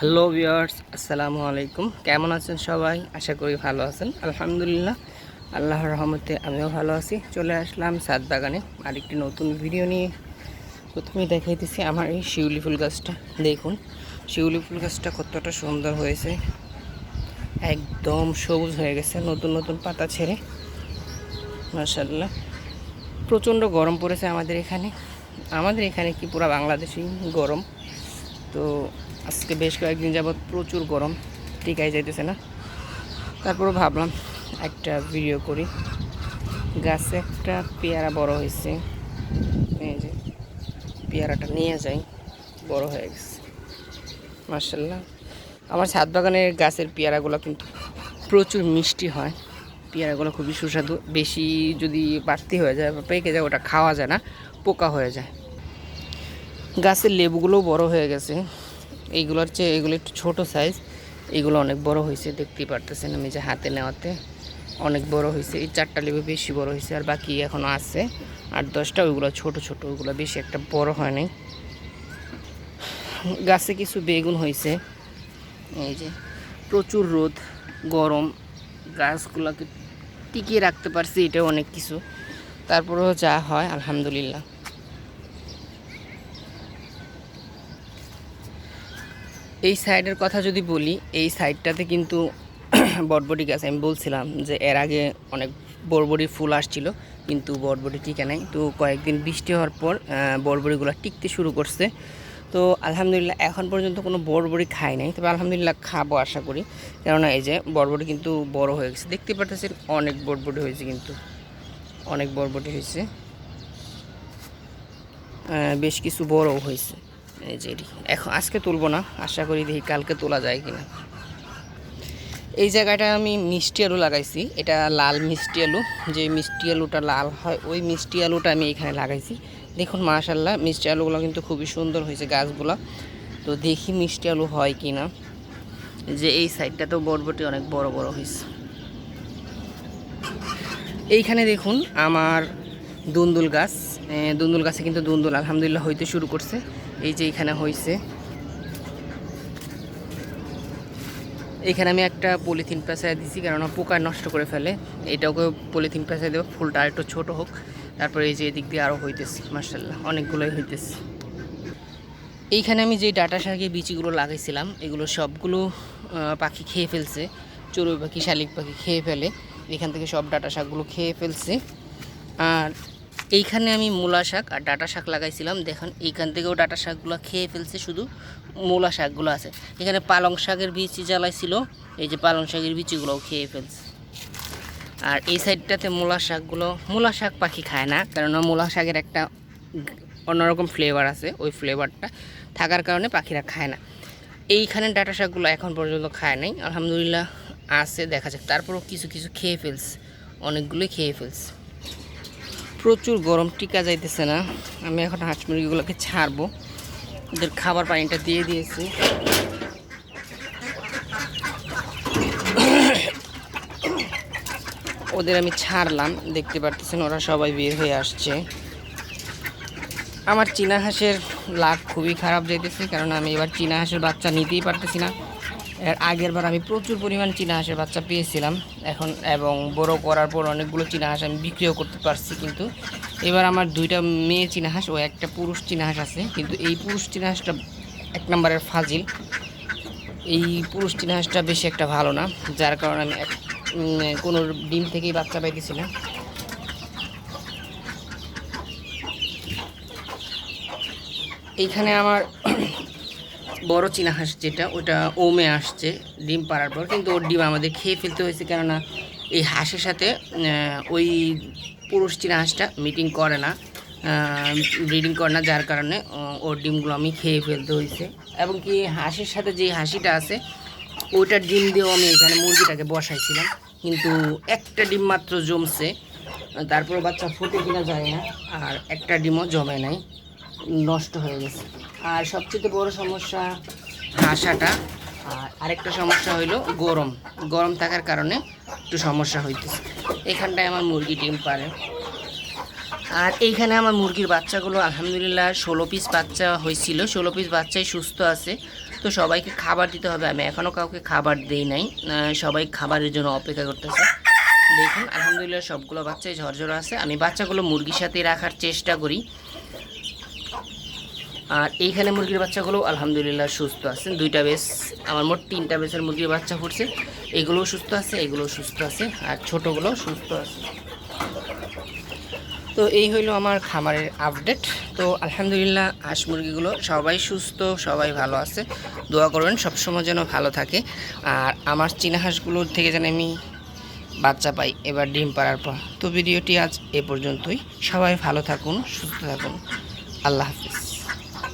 Hello viewers, আসসালামু আলাইকুম। কেমন আছেন সবাই? আশা করি ভালো আছেন। আলহামদুলিল্লাহ, আল্লাহর রহমতে আমিও ভালো আছি। চলে আসলাম সাত বাগানে আরেকটি নতুন ভিডিও নিয়ে। প্রথমেই দেখাইতেছি আমার এই শিউলি ফুল গাছটা। দেখুন, শিউলি ফুল গাছটা কতটা সুন্দর হয়েছে। একদম সবুজ হয়ে গেছে, নতুন নতুন পাতা ছেড়ে। মার্শাল্লাহ প্রচণ্ড গরম পড়েছে আমাদের এখানে। আমাদের এখানে কি পুরো বাংলাদেশেই গরম। তো আজকে বেশ কয়েকদিন যাবৎ প্রচুর গরম, টিকাই যাইতেছে না। তারপরে ভাবলাম একটা ভিডিও করি। গাছে একটা পেয়ারা বড় হয়েছে। এই যে পেয়ারাটা নিয়ে যাই, বড় হয়ে গেছে। মার্শাল্লাহ আমার ছাদ বাগানের গাছের পেয়ারাগুলো কিন্তু প্রচুর মিষ্টি হয়। পেয়ারাগুলো খুবই সুস্বাদু। বেশি যদি বাড়তি হয়ে যায় বা পেকে যায়, ওটা খাওয়া যায় না, পোকা হয়ে যায়। গাছের লেবুগুলোও বড় হয়ে গেছে। এইগুলোর চেয়ে এগুলো একটু ছোটো সাইজ এগুলো অনেক বড় হয়েছে, দেখতেই পারতেছেন আমি যে হাতে নেওয়াতে। অনেক বড় হয়েছে, এই চারটা লেবু বেশি বড় হয়েছে আর বাকি এখনও আছে। আট দশটা ওইগুলো ছোট ছোট, ওইগুলো বেশি একটা বড় হয় নাই। গাছে কিছু বেগুন হয়েছে। এই যে প্রচুর রোদ, গরম, গাছগুলোকে টিকিয়ে রাখতে পারছি, এটাও অনেক কিছু। তারপরেও যা হয়, আলহামদুলিল্লাহ। এই সাইডের কথা যদি বলি, এই সাইডটাতে কিন্তু বটবটি গাছ, আমি বলছিলাম যে এর আগে অনেক বরবড়ি ফুল আসছিল, কিন্তু বরবটি টিকে নাই। তো কয়েকদিন বৃষ্টি হওয়ার পর বরবড়িগুলো টিকতে শুরু করছে। তো আলহামদুলিল্লাহ এখন পর্যন্ত কোনো বরবড়ি খাই নাই, তবে আলহামদুলিল্লাহ খাব আশা করি। কেননা এই যে বরবটি কিন্তু বড় হয়ে গেছে। দেখতে পারতেছেন অনেক বরবটি হয়েছে কিন্তু, অনেক বরবটি হয়েছে। বেশ কিছু বড়ও হয়েছে। এই যে। এখন আজকে তুলবো না, আশা করি দেখি কালকে তোলা যায় কিনা। এই জায়গাটা আমি মিষ্টি আলু লাগাইছি, এটা লাল মিষ্টি আলু, যে মিষ্টি আলুটা লাল হয়, ওই মিষ্টি আলুটা আমি এখানে লাগাইছি। দেখুন মাশাল্লাহ মিষ্টি আলুগুলো কিন্তু খুবই সুন্দর হয়েছে গাছগুলো। তো দেখি মিষ্টি আলু হয় কি না যে এই সাইডটা তো বরবটি অনেক বড় বড় হয়েছে। এইখানে দেখুন, আমার দুন্দুল গাছ দুন্দুল গাছে কিন্তু দুন্দুল, আলহামদুলিল্লাহ, হইতে শুরু করছে। এই যে এখানে হয়েছে এখানে আমি একটা পলিথিন পেঁচায় দিছি কেননা পোকা নষ্ট করে ফেলে। এটাকে পলিথিন পেঁচায় দেবো, ফুলটা আর একটু ছোটো হোক। তারপরে এই যে এদিক দিয়ে আরও হইতেছে মার্শাল্লাহ অনেকগুলোই হইতেছে। এইখানে আমি যে ডাটা শাকের বিচিগুলো লাগাইছিলাম, এগুলো সবগুলো পাখি খেয়ে ফেলছে। চড়ুই পাখি, শালিক পাখি খেয়ে ফেলে। এখান থেকে সব ডাটা শাকগুলো খেয়ে ফেলছে। আর এইখানে আমি মূলা শাক আর ডাটা শাক লাগাইছিলাম। দেখুন, এইখান থেকেও ডাটা শাকগুলো খেয়ে ফেলছে শুধু মূলা শাকগুলো আছে। এখানে পালং শাকের বিচি জ্বালাইছিল, এই যে পালং শাকের বিচিগুলোও খেয়ে ফেলছে। আর এই সাইডটাতে মূলা শাকগুলো, মূলা শাক পাখি খায় না, কেননা মূলা শাকের একটা অন্যরকম ফ্লেভার আছে, ওই ফ্লেভারটা থাকার কারণে পাখিরা খায় না। এইখানে ডাটা শাকগুলো এখন পর্যন্ত খায় নাই, আলহামদুলিল্লাহ আছে, দেখা যাক। তারপরও কিছু কিছু খেয়ে ফেলছে, অনেকগুলোই খেয়ে ফেলছে। প্রচুর গরম, টিকা যাইতেছে না। আমি এখন হাঁস মুরগিগুলোকে ছাড়বো। ওদের খাবার পানিটা দিয়ে দিয়েছি। ওদের আমি ছাড়লাম, দেখতে পারতেছেন ওরা সবাই বের হয়ে আসছে। আমার চীনা হাঁসের লাভ খুবই খারাপ যাইতেছে, কারণ আমি এবার চীনা হাঁসের বাচ্চা নিতেই পারতেছি না। এর আগের বার আমি প্রচুর পরিমাণ চীনা হাঁসের বাচ্চা পেয়েছিলাম। এখন এবং বড় করার পর অনেকগুলো চীনা হাঁস আমি বিক্রিও করতে পারছি কিন্তু। এবার আমার দুইটা মেয়ে চীনা হাঁস, ও একটা পুরুষ চীনা হাঁস আছে। কিন্তু এই পুরুষ চীনা হাঁসটা এক নম্বরের ফাজিল। এই পুরুষ চীনা হাঁসটা বেশি একটা ভালো না, যার কারণে আমি এক- কোনো ডিম থেকেই বাচ্চা পাইতেছি না। এইখানে আমার বড় চীনা হাঁস যেটা, ওটা ওমে আসছে, ডিম পাড়ার পর। কিন্তু ওর ডিম আমাদের খেয়ে ফেলতে হয়েছে, কেননা এই হাঁসের সাথে ওই পুরুষ চীনা হাঁসটা মিটিং করে না ব্রিডিং করে না, যার কারণে ওর ডিমগুলো আমি খেয়ে ফেলতে হয়েছে। এবং কি হাঁসের সাথে যে হাসিটা আছে ওইটার ডিম দিয়েও আমি এখানে মুরগিটাকে বসাইছিলাম। কিন্তু একটা ডিম মাত্র জমছে তারপর বাচ্চা ফুটে কিনা যায় না, আর একটা ডিমও জমে নাই। নষ্ট হয়ে গেছে। আর সবচেয়ে বড় সমস্যা হাসাটা। আর আরেকটা সমস্যা হইল গরম। গরম থাকার কারণে একটু সমস্যা হইতেছে। এখানটায় আমার মুরগি ডিম পারে। আর এইখানে আমার মুরগির বাচ্চাগুলো আলহামদুলিল্লাহ ষোলো পিস বাচ্চা হয়েছিল ষোলো পিস বাচ্চাই সুস্থ আছে। তো সবাইকে খাবার দিতে হবে। আমি এখনও কাউকে খাবার দেই নাই। সবাই খাবারের জন্য অপেক্ষা করতেছে। দেখুন আলহামদুলিল্লাহ সবগুলো বাচ্চাই ঝরঝর আছে। আমি বাচ্চাগুলো মুরগির সাথে রাখার চেষ্টা করি। আর এইখানে মুরগির বাচ্চাগুলো আলহামদুলিল্লাহ সুস্থ আছে। দুইটা বেশ, আমার মোট তিনটা বেসের মুরগির বাচ্চা ফুটছে। এগুলোও সুস্থ আছে, এগুলোও সুস্থ আছে, আর ছোটোগুলো সুস্থ আছে। তো এই হইল আমার খামারের আপডেট তো আলহামদুলিল্লাহ, হাঁস মুরগিগুলো সবাই সুস্থ, সবাই ভালো আছে। দোয়া করবেন, সবসময় যেন ভালো থাকে। আর আমার চীনা হাঁসগুলোর থেকে যেন আমি বাচ্চা পাই, এবার ডিম পাড়ার পর। তো ভিডিওটি আজ এ পর্যন্তই। সবাই ভালো থাকুন, সুস্থ থাকুন। আল্লাহ হাফিজ।